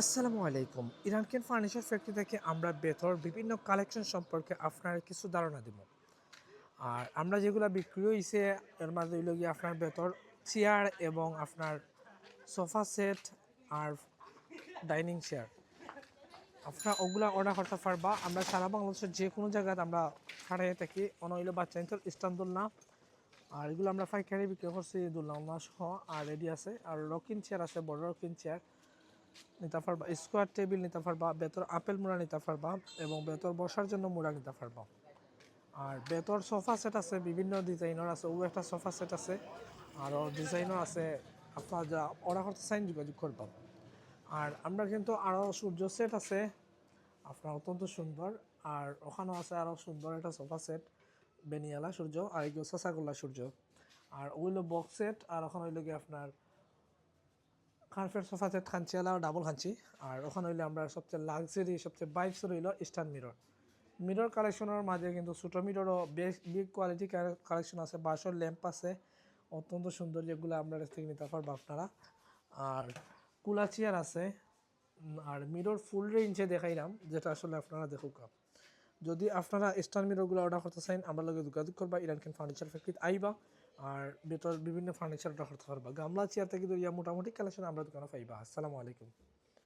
আসসালামু আলাইকুম। ইরানকেন furniture factory থেকে আমরা বেতর বিভিন্ন কালেকশন সম্পর্কে আপনার কিছু ধারণা দেব। আর আমরা যেগুলো বিক্রি হয়েছে এর মাঝে হইল গিয়ে আপনার বেতর চেয়ার এবং আপনার সোফা সেট আর ডাইনিং চেয়ার। আপনার ওগুলা অর্ডার করতে পারবা। আমরা সারা বাংলাদেশের যে কোনো জায়গায় আমরা ছাড়াই থাকি। অন হইল বাচ্চা ইস্তানদুল্লা আর এগুলো আমরা পাইকারি বিক্রি করছি দুল্লা সহ আর রেডি আছে। আর রকিন চেয়ার আছে, বড় রকিন চেয়ার। নিতে পারবা। স্কোয়ার টেবিল নিতে পারবা বেতর আপেল মোড়া নিতে পারবা এবং বেতর বসার জন্য মোড়া নিতে পারবা। আর বেতর সোফা সেট আছে, বিভিন্ন ডিজাইনের আছে, ও একটা সোফা সেট আছে আরও ডিজাইনও আছে। আপনার যা অর্ডার করতে চাইন যোগাযোগ করবা। আর আমরা কিন্তু আরও সূর্য সেট আছে, আপনার অত্যন্ত সুন্দর। আর ওখানেও আছে আরও সুন্দর একটা সোফা সেট, বেনিয়ালা সূর্য আর এগুলো সাসাগোল্লা সূর্য। আর ওইগুলো বক্স সেট আর ওখানে গিয়ে আপনার কার্পেট সোফা সেট খাঞ্চি আলা ডাবল খাঞ্চি আর ওখানে হইলে আমরা সবচেয়ে লাক্সারি সবচেয়ে বাইকস রইল স্টার মিরর মিরর কালেকশনের মাঝে কিন্তু ছোটো মিররও বেশ বিগ কোয়ালিটি কালেকশন আছে, বাসর ল্যাম্প আছে। অত্যন্ত সুন্দর যেগুলো আমরা থেকে নিতে পারব আপনারা। আর কুলা চেয়ার আছে। আর মিরর ফুল রেঞ্জে দেখাইলাম, যেটা আসলে আপনারা দেখুক। যদি আপনারা স্টার মিররগুলো অর্ডার করতে চান, আমরা লগে যোগাযোগ করবা ইরানকেন ফার্নিচার ফ্যাক্টরিতে আইবা। আর বেতর বিভিন্ন ফার্নিচার করতে পারবা গামলা চেয়ার থেকে ধরিয়া মোটামুটি কালেকশন আমরা দোকানে পাইবা। আসসালামু আলাইকুম।